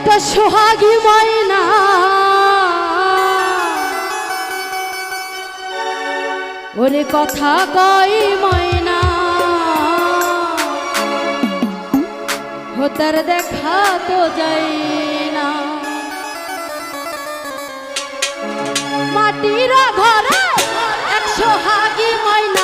একটা সোহাগী ময়না। ওরে কথা কই ময়না। হোতার দেখা তো যাই না। মাটির ঘরে এক সোহাগী ময়না।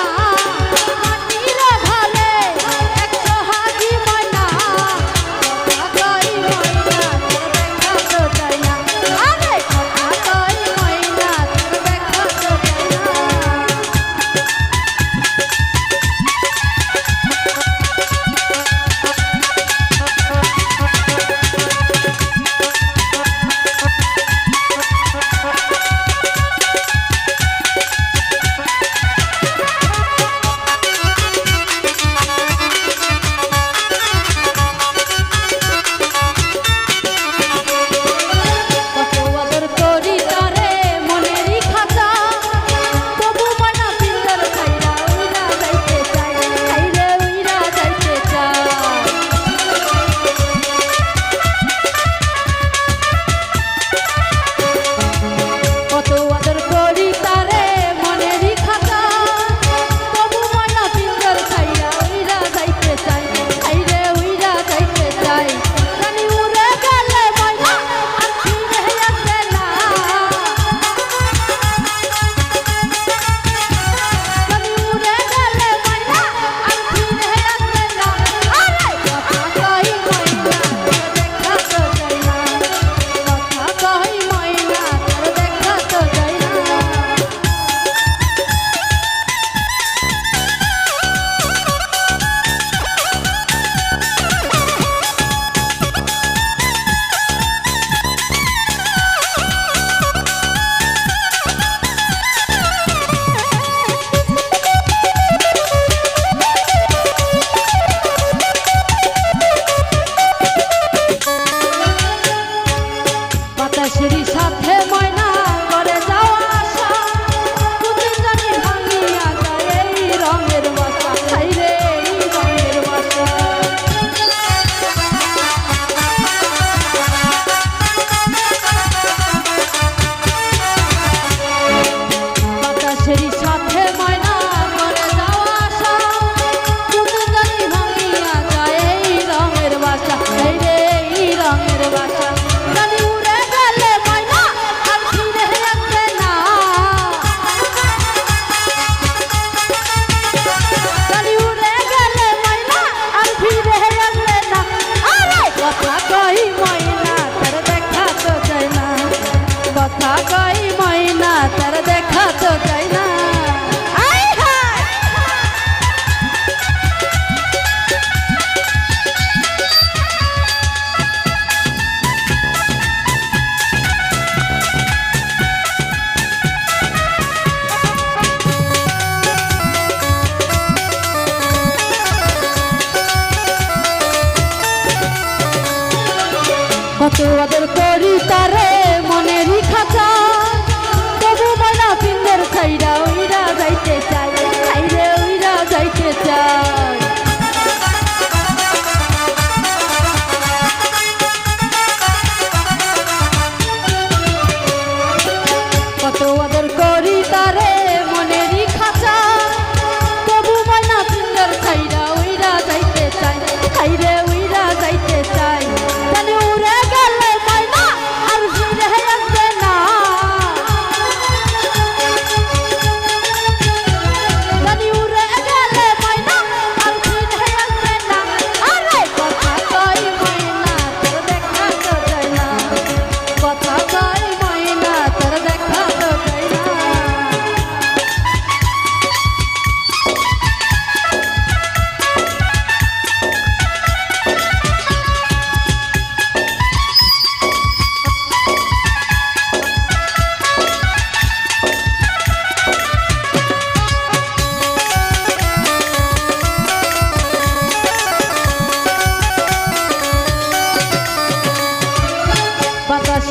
থাকাই মা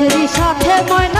হাসরি সাথে ময়না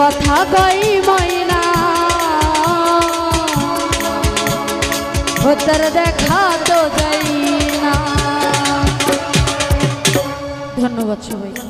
কথা কই ময়না? ভোতর তোর দেখা তো যাই না। ধন্যবাদ সবাই